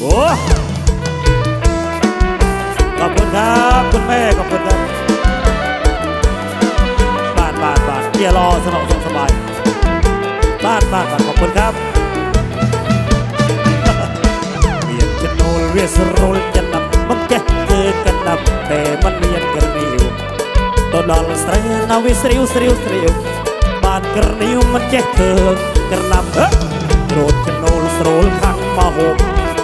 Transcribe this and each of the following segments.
โอ้ขอบคุณครับคุณแม่ขอบคุณครับบาทบาทบาทเกียร์รอสนองสบายบาทบาทบาทขอบคุณครับเรียนจะโนเรียนสโรลจะนำมันแก่เกิดกันนำแต่มันเรียนกันนิวตอนนั้นสายนาวิสริวสริวสริวบาทกระนิวมันแก่เกิดกันนำเฮ้ยโกรธจะโนลสโรลข้างมาหก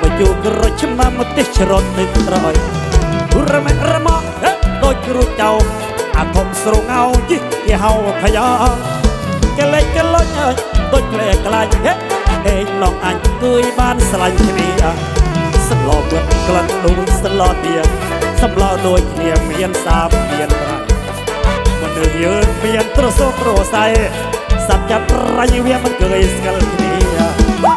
បើយូរក្រូចឆ្នាំមកទេច្រត់ទឹកត្រយរមែរមកដូចគ្រូចៅអាធំស្រងោយីគេហៅភយ៉ាកលេចកលុញអើយដូចក្លែក្លាញ់ហេអេងឡងអញទួយបានស្លាញ់គ្នាសន្លប់ក្លិនដូចសន្លត់ទៀងសម្លោដូចគ្នាមានសាបមានប្រាក់មនុស្សយើងមានត្រសោកត្រសៃសັບចាប់ប្រៃវាមិនគយស្គាល់គ្នា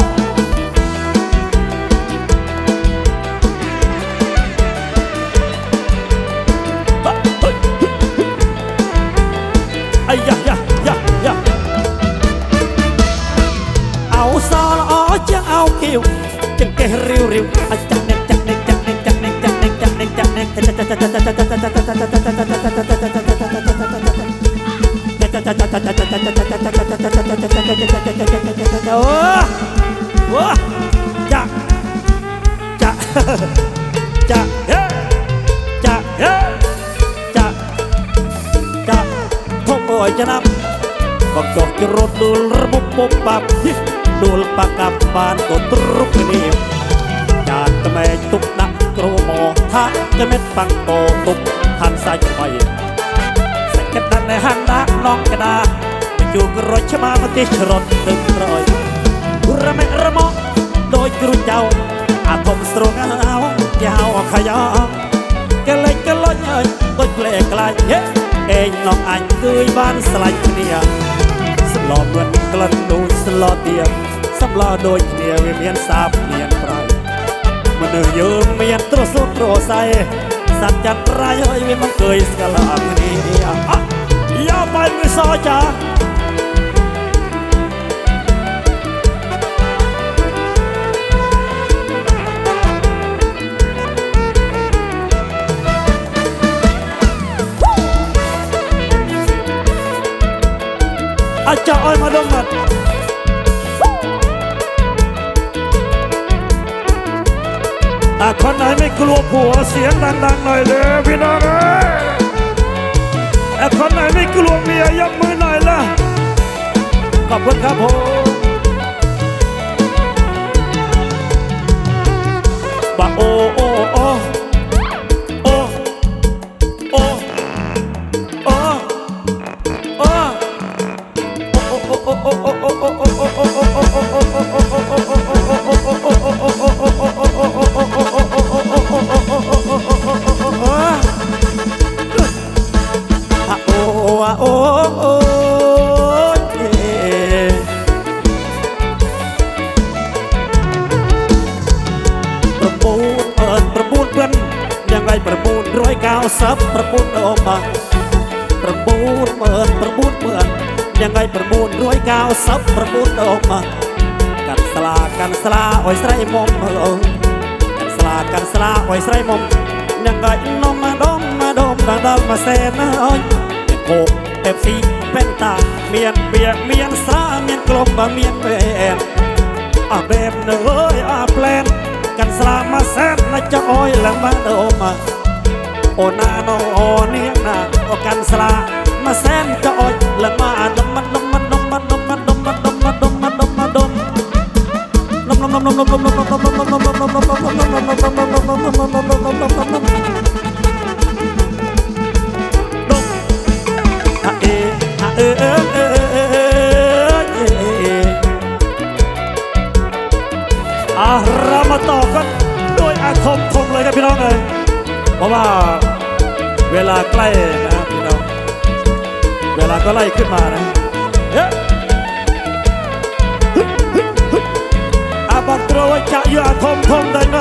โอ้โหจะจะจะเฮ้จะเฮ้จะจะท่องบ่อยจะนำบอกจอกจะรถดูระบบปุบปับดูลปากกับปานตัวตรุกเนียมจานตะแม่ตุกนักโกรมอ ថាក្មេតបាំងតទុកហានសាច់ໄວសង្កេតដល់ហានដាក់នងកដាបញ្ជូក្រចឆ្មាមកទេសច្រត់ទឹកក្រោយរមែរមកដោយគ្រូចៅអាធំស្រងអោយ៉ាវខយ៉ាកលេចកលុញអើយដូចផ្លែខ្លាញ់ហេអេងនងអញគួយបានស្លាញ់គ្នាស្លោមើលក្លិនដូចស្លោទៀងសម្លោដូចគ្នាវាមានសាបមានប្រៃ មនុស្សយើងមានត្រសូតត្រសៃសត្វចាត់ប្រៃហើយវាមិនเคยស្គាល់គ្នាអ่ะយ៉ាបាយមួយសចា อาจารย์อ้อย มาดมมัดอะคนไหนไม่กลัวผัวเสียงดังๆหน่อยเลยพี่น้องเอ้ยอ่คนไหนไม่กลัวเมียยกมือหน่อยละขอบคุณครับผมบักโอโอโอโอ ยังไงประมูลร้อยเก้าซับประมูลออกมากันสลากันสลาอ้อยใส่มอมเออกันสลากันสลาอ้อยใส่มอมยังไงน้องมาดมมาดมดังดังมาเซนนะอ้อยเป็นโคกเอฟซีเป็นตาเมียนเบียกเมียนสาเมียนกลมบะเมียนแบนอาแบบเนยอาแปลนกันสลามาแซนนะจะอ้อยหลังมาโดมาโอนาโนโอเนียนาโอกันสลา มาแซนจะอ้อยหลังมาดมมันดมมันดมมันดมมันดมมันดมมันดมมันดมมันดมอะเรามาต่อกันด้วยอาคมคงเลยครับพี่น้องเลยเพราะว่าเวลาใกล้นะพี่น้องเวลา ก็ไล่ขึ้นมานะเฮ้อาบัตรวจะอยู่อาทมทมได้ไหม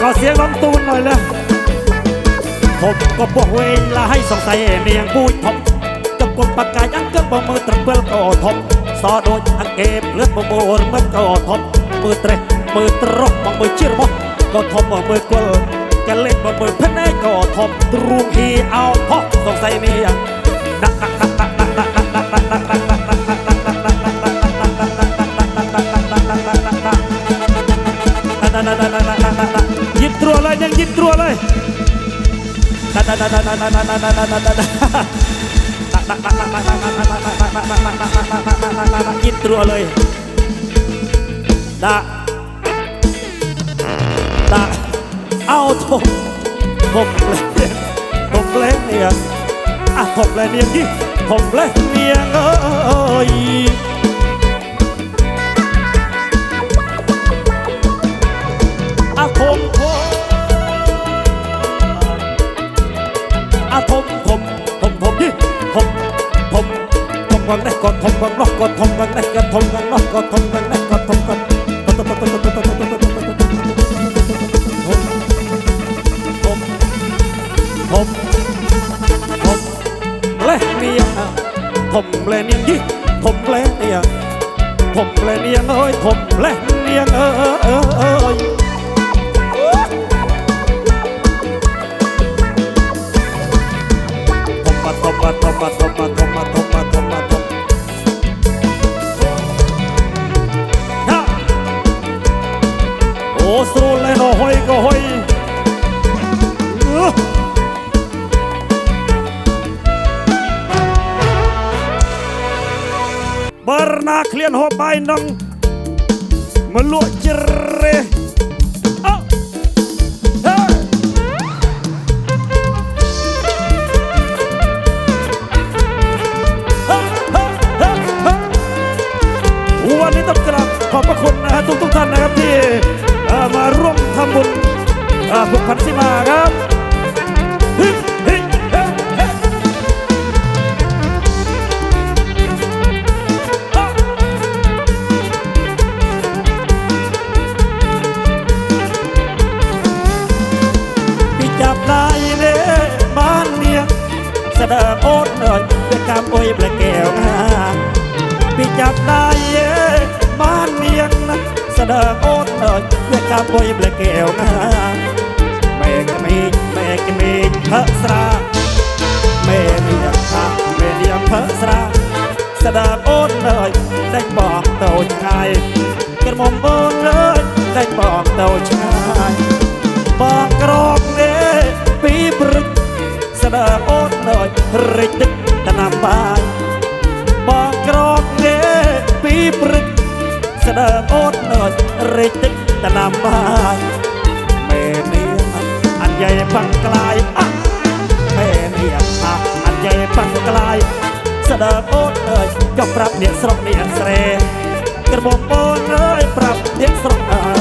ขอเสียงน้องตูนหน่อยนะ ผมก็บอกเวลาให้สงสัยเนียงพูดผมกับกดปากกายังเกินบ่มือตะเปิลก็ทบซอโดนอังเก็บเลือดบ่โบนมันก็ทบมือเตะมือตรกบ่มือชื่อบ่ก็ทบบ่มือกลกันเล่นบ่มือเพนได้ก็ทบตรุงฮีเอา Itu oleh Tak Tak Out Komplain Komplain ya Ah komplain ya Komplain ya Oh bằng nách còn thông bằng nóc còn thông bằng nách còn thông bằng nóc còn thông bằng nách warna kalian hobai nang meluk jerih oh. hey. วันนี้ต้องกราบขอบพระคุณนะฮะทุกทุกท่านนะครับที่มาร่วมทำบุญผูกพันสิมาครับ กำโอ้ยเปลแก้วงา พี่จับได้เย่บ้านเมียงนะแสดงโอดเอ่ยเพื่อกาบอยเบลแก้วงาแม่ก็มีแม่ก็มีเพอสราแม่เมียงค่ะแม่เลี้ยงเพอสราแสดงโอดเอ่ยได้บอกเต่าชายกระหม่อมโอนเลยได้บอกเต่าชายบอกกรอกเน่ปีบรึกแสดงโอดเอ่ยริดตึก យ ស្ដើងអូនអើយរេចទឹកតាមបានមេនាងអញ្ញៃបាំងក្លាយអះមេនាងអះអញ្ញៃបាំងក្លាយស្ដើងអូនអើយចុះប្រាប់អ្នកស្រុកនេះអស្រេក្រមុំអូនអើយប្រាប់អ្នកស្រុកអើយ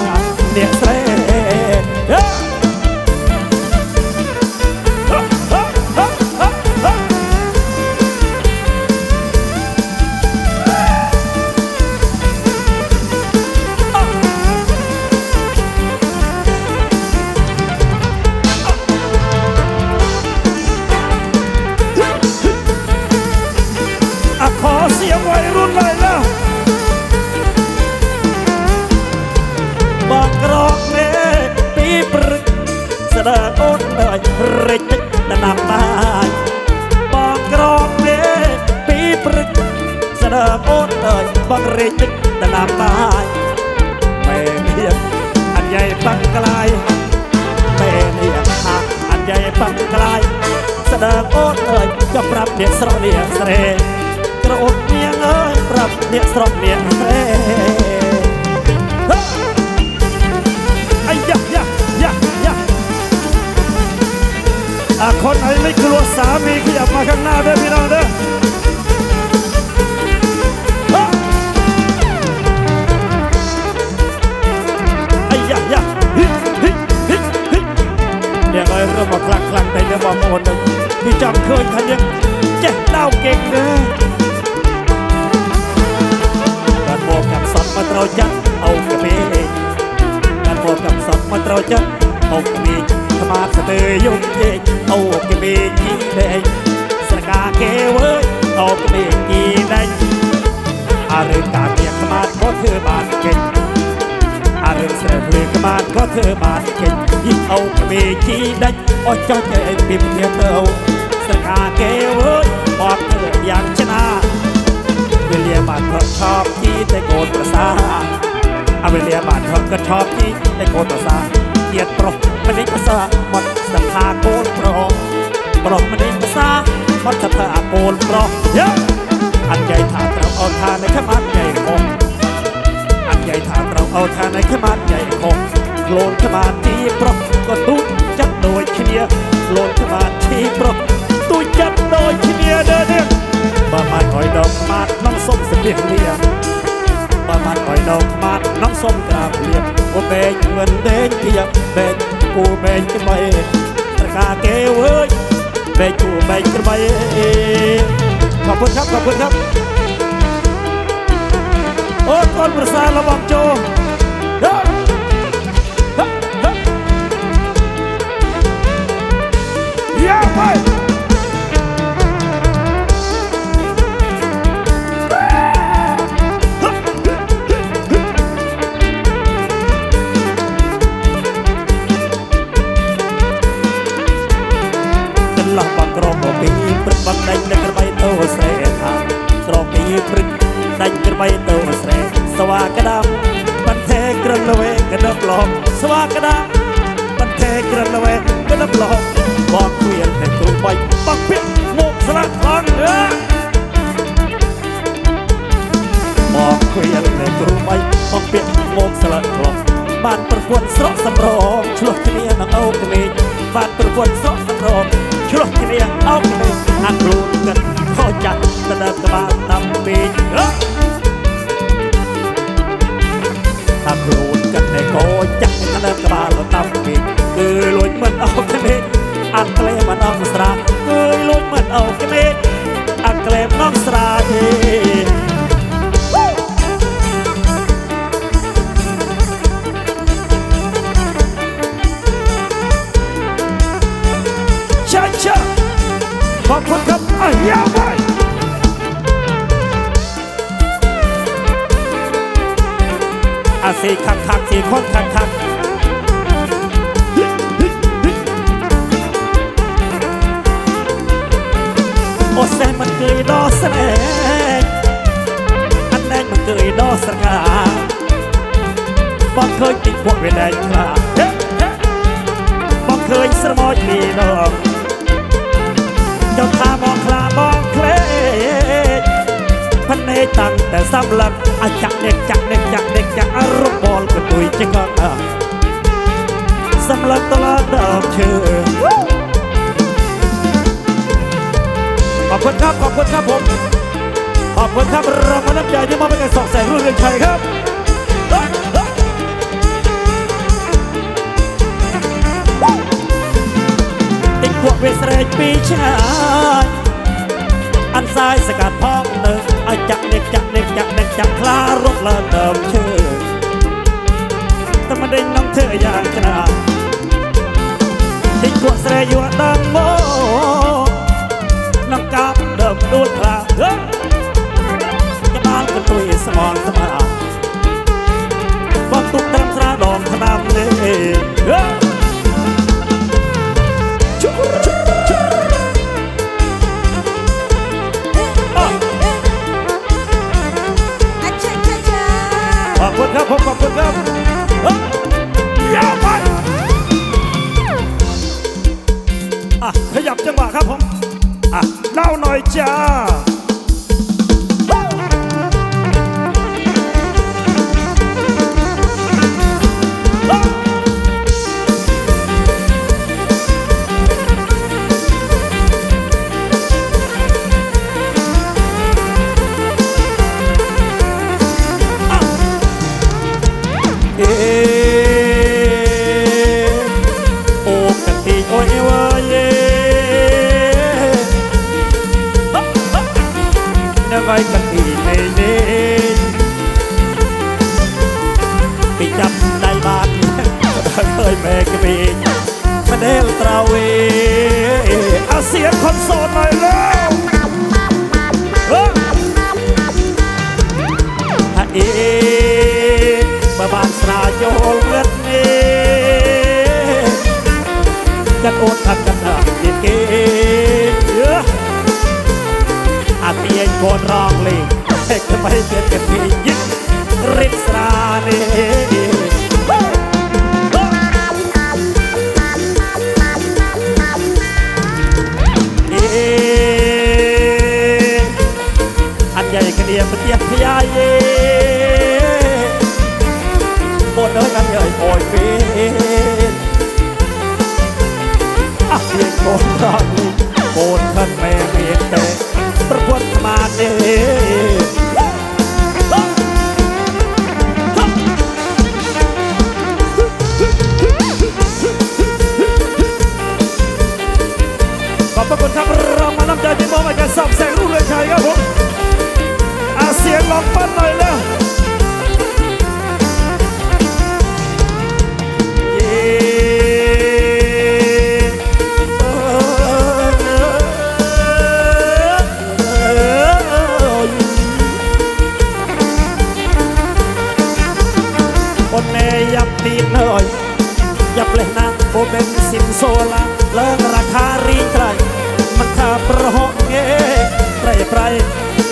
ត់អើយបងរេចិត្តដល់ឡាបាយបែនេះអត់យ៉ៃបាក់ក្លាយបែនេះអត់យ៉ៃបាក់ក្លាយស្ដើងអូនអើយចុះប្រាប់អ្នកស្រុកនេះស្រេក្រអូននាងអើយប្រាប់អ្នកស្រុកនេះស្រេអាយ៉ាយ៉ាយ៉ាយ៉ាអាខុនអីមិនគ្រួសារមីខ្ញុំមកខាងណាដែរពីណាដែរ មកខ្លាំងខ្លាំងតែលើបងប្អូននឹងគឺចង់ឃើញថាយើងចេះដៅគេណាបានមកកាប់សត់មកត្រូវចិត្តអូកាពេបានមកកាប់សត់មកត្រូវចិត្តអូកាពេថ្មស្ទើយំជែកអូកាពេជីដែងស្រកាគេវើអូកាពេជីដែងអរិកាទៀតថ្មក៏ធ្វើបានគេអរិស្រែភ្លឺក្បាលក៏ធ្វើបានគេ មេឃីដាច់អស់ចុះតែពីគ្នាទៅស្រកាគេអើយបត់ទៅយ៉ាងឆ្នាវេលាបានក៏ឈប់ទីតែកូនប្រសាអវេលាបានក៏ឈប់ទីតែកូនប្រសាទៀតប្រុសម្ដេចប្រសាមកសំខាកូនប្រុសប្រុសម្ដេចប្រសាមកសំខាកូនប្រុសយេអត់និយាយថាត្រូវអូនថានៅខ្មាត់ໃຫญ่ខុសអត់និយាយថាត្រូវអូនថានៅខ្មាត់ໃຫญ่ខុសខ្លួនខ្មាត់ទីប្រុស ក៏ទូចចិត្តដូចគ្នាលោកក្បាលឈីប្រុសទូចចិត្តដូចគ្នាដែរនេះបើបានអុយដល់ខ្មាត់នំសុំស្លៀកលៀកបើបានអុយដល់ខ្មាត់នំសុំក្រាបលៀកអូបែកមិនដែងគៀបបែកគូបែកក្បៃត្រកាគេអើយបែកគូបែកក្បៃខอบคุณครับขอบคุณครับ អូកូនប្រសារបស់ចូល 快。 วกเวแดงคราเฮ้บอกเคยสมอยมีดอกเจ้าทามองคลามองเคลพันในตั้งแต่สำลักอาจักเด็กจักเด็กจักเด็กจักอารมณ์บอลก็ตุยจิงก็อะสำลักตลอดดอกเชื่อขอบคุณครับขอบคุณครับผมขอบคุณครับรางวัลน้ำใจที่มอบให้กับสองแสงรุ่งเรืองชัยครับ พวกเวสเรปีชายอันซ้ายสกัดพ้องหนึ่งอาจักเด็กจักเด็กจักเด็กจักคลาร Bakalım. กันโอดทันกันหาเย็นเกเยอะอาเตียนโกนร้องเลยให้กันไม่เตือนกันทียึดริบสราเนเออันใหญ่กระเดียมเตียบพยาเยบนเดินกันใหญ่โอยเะเพียงโกนรักโกนขันแม่เมียนแต่ประกวดมาเน่ขอบพระคุณครับเรามาน้ำใจที่มองไปกันสองแสงรุ่งเรืองชัยครับผมอาเสียงลองปั้นหน่อยแล้วเย้ เลยนะโอเป็นสินโซลาเลิกราคารีไตรมันค่าประหงเงไตรไตร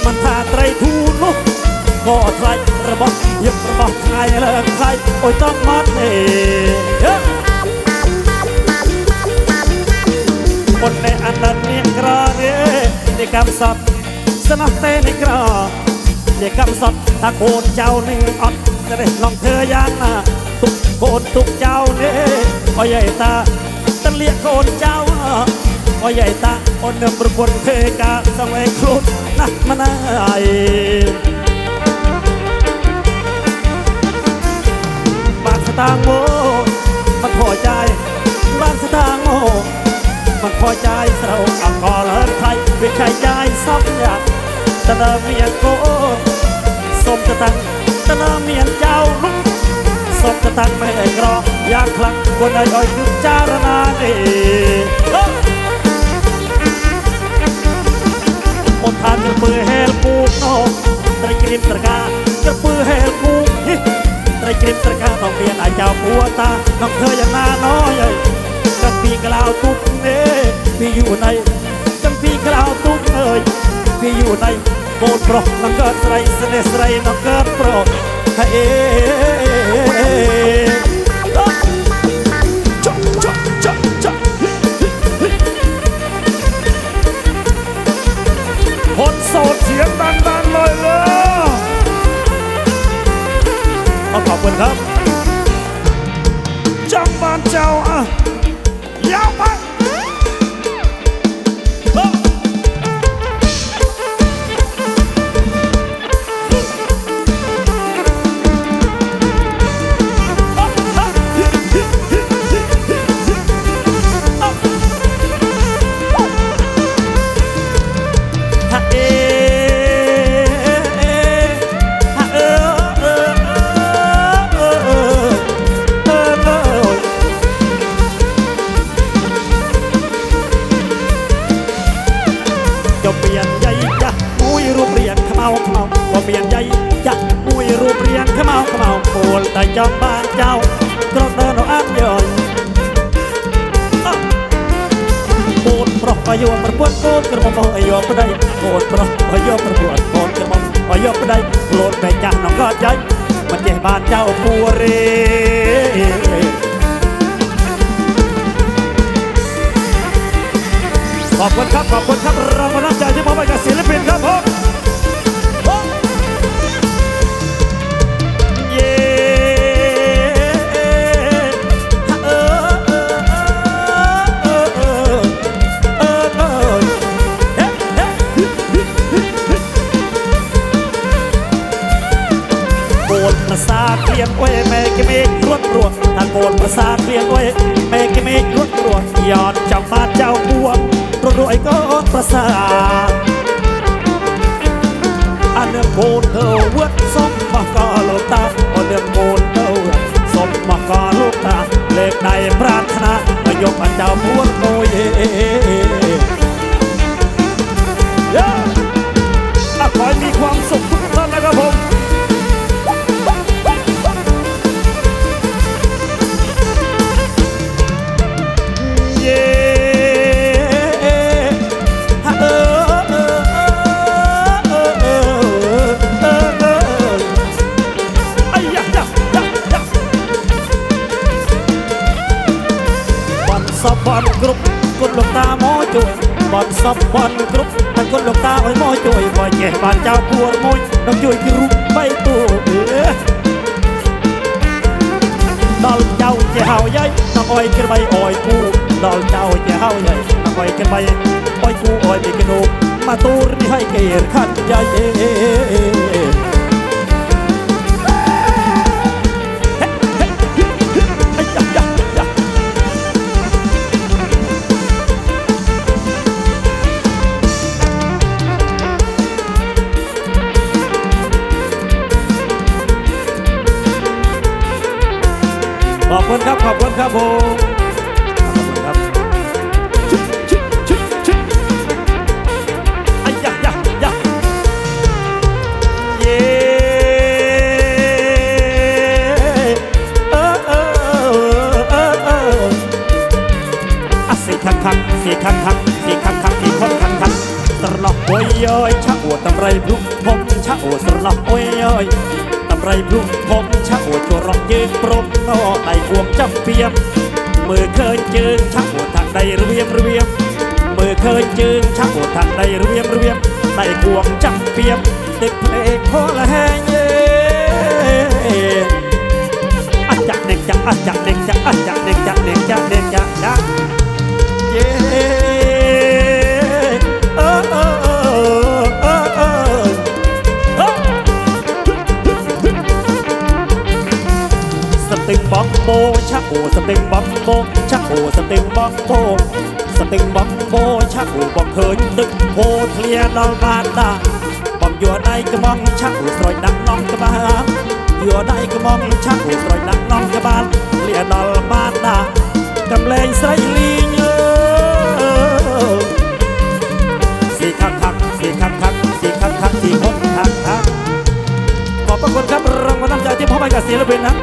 มันค่าไตรทูนุกก็ไตรระบอกยึบระบอกไทยเลิกไทยโอ้ยต้องมัดเอคนในอันนั้นเนียกระเนในคำสัตว์สนับเตในกระในคำสัตว์ถ้าโกนเจ้านี่อ่อนจะได้ลองเธออย่างน้า โกนทุกเจ้าเนี่โอ้ยใหญ่ตาตะเลียโกนเจ้าโอ้ยใหญ่ตาโอนเดิมประกวดเพกาสังเวครุฑนะมันไอบ้านสตางโง่มันพอใจบานสตางโง่มันพอใจเราอักกอเลิกไทยไม่ใช่ใจซับอยากตะเดิมเมียนโกสมจะตั้งตะเดิมเมียนเจ้าลุก សុខកតាំងមិនអីក្រយ៉ាងខ្លាំងគួរឲ្យឲ្យពិចារណានេះមកថានឹងមើលហេលពូកនោះត្រីក្រៀមត្រកាក្រពើហេលពូកត្រីក្រៀមត្រកាមកមានអាចៅពួរតានឹងធ្វើយ៉ាងណាណោះអើយកាត់ពីក្លោទុកនេះពីយូរណៃចាំពីក្លោទុកអើយពីយូរណៃកូនប្រុសនឹងកើតស្រីស្នេហ៍ស្រីនឹងកើតប្រុស พอยู่ในจังปีกล่าวตุกเอ้ยพี่อยู่ในโบสถ์โปรน้องเกิดไรเสน่ห์ไรน้อกเอ๊ะจ๊ะจ๊ะจ๊ะจ๊ะคนโสดเสียงดังๆเลยเลยขอขอบคุณครับจังบานเจ้าอะ ปลอกอายุประพวดโกนกระหม่อมอายุปได้โกรธไปจ้าน้องก็ใจมันเจ็บบ้านเจ้าปัวเรขอบคุณครับ ขอบคุณครับรางวัลน้ำใจที่มอบให้กับศิลปินครับผม ប្រាសាទព្រៀងអុយមេគមេរួតរួតថាកូនប្រាសាទព្រៀងអុយមេគមេរួតរួតយ៉តចង់បានចៅពួងរួតរួតអីកូនប្រាសាទអានកូនទៅវត្តសុំមកកលោកតាអូនកូនទៅសុំមកកលោកតាលេខដៃប្រាថ្នាមកយកបានចៅពួងអុយ ន់សពបន់គ្រប់អរគុណលោកតាអើយមកជួយបើចេះបានចៅពួរមួយនឹងជួយគ្រប់បីពូដល់ចៅជាហើយដល់អើយក្របីអើយគូដល់ចៅជាហើយអើយក្របីអើយគូអើយពីគនោះមកទូរនេះឲ្យគេរខាត់ចាយ อบคุณครับ ขอบคุณครับผมขอบคุณครับชุบชุบชุบชุบอาย่าย่าย่าเย่เออเออเออเอออะสีคักคักสีคักคักสีคักคักสีคนคักคักสระโอยเอ้ยชะอวดตำไรพลุกผมชะอวดสระโอ้ยตำไรพรุ่งผมชะโอดชัวรองยืนปรมนอไต่ควงจับเปียมมือเคยจึงชะโอย ប្រៃភ្លុំខ្ញុំឆាក់អួតរំជើងព្រមតដៃគួងចាប់ពៀមមើលឃើញជើងឆាក់អួតថាដៃរៀបរៀបមើលឃើញជើងឆាក់អួតថាដៃរៀបរៀបដៃគួងចាប់ពៀមទឹកភ្នែកខលហែងអច្ចាក់នេះចាក់អច្ចាក់នេះចាក់អច្ចាក់នេះចាក់នេះចាក់នេះចាក់ដាក់យេ สติงบอมโบชักโอสติงบอมโบชักโอสติงบอมโบสติงบอมโบชักโอบอกเคยตึกโพเคลียร์นอนบ้านดาบอมยัวในกระมองชักโอสรอยนักน้องกระบาลยัวในกระมองชักโอสรอยนักน้องกระบาลเลียร์นอนบ้านดากำเลยใส่ลีเงอสีคักคักสีคักคักสีคักคักสีคนคักคักขอบพระคุณครับรางวัลน้ำใจที่พ่อให้กับศิลปินนะ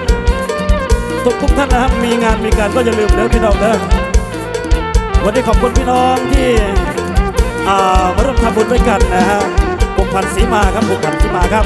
ทุกทุกท่านนะครับ มีงานมีการก็อย่าลืมเด้อพี่น้องเด้อวันนี้ขอบคุณพี่น้องที่อามาร่วมทำบุญด้วยกันนะฮะบุกพันศรีมาครับบุกพันศรีมาครับ